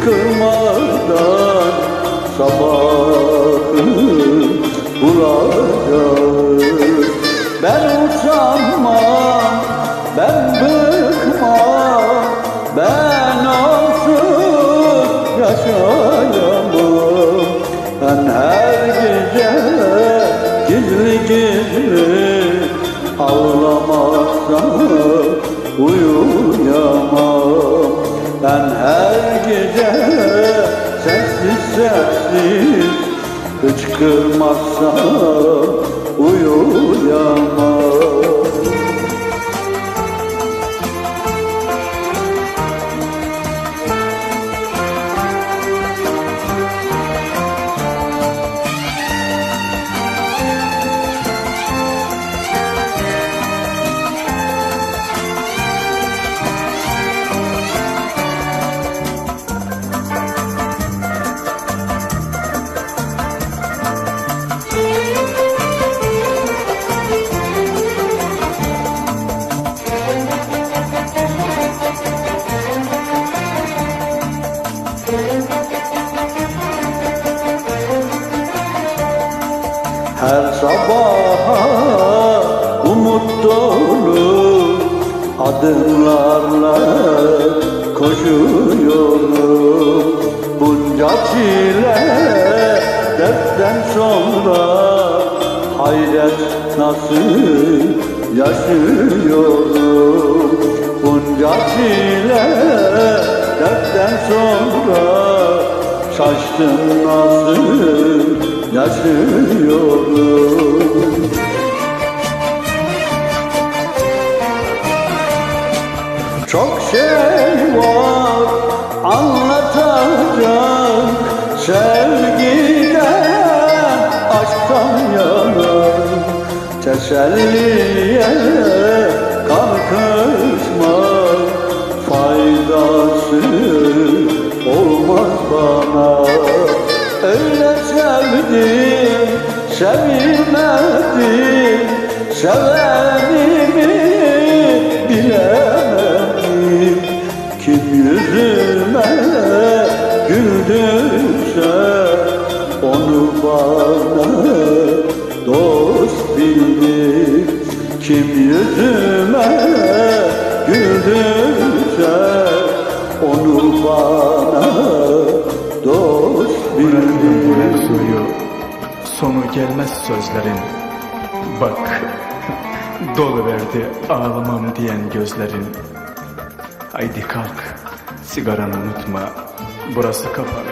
yıkılmadan sabahı bulacağız Ben utanmam, ben bıkmam Ben onsuz yaşayamam. Ben her gece gizli gizli Ağlamazsam uyuyamam Ben her gece sessiz sessiz Hıçkırmazsam uyuyamam Her sabaha umut dolu adımlarla koşuyorum. Bunca çile dertten sonra hayret nasıl yaşıyorum? Bunca çile dertten sonra şaştım nasıl yaşıyorum Çok şey var anlatacak Sevgiden, aşktan yana. Teselliye kalkışma sevilmedim Sevenimi bilemedim. Kim yüzüme güldürse Onu bana dost bildim Kim yüzüme güldürse Onu bana gelmez sözlerin. Bak Dolu verdi ağlamam diyen gözlerin. Haydi kalk Sigaranı unutma. Burası kapalı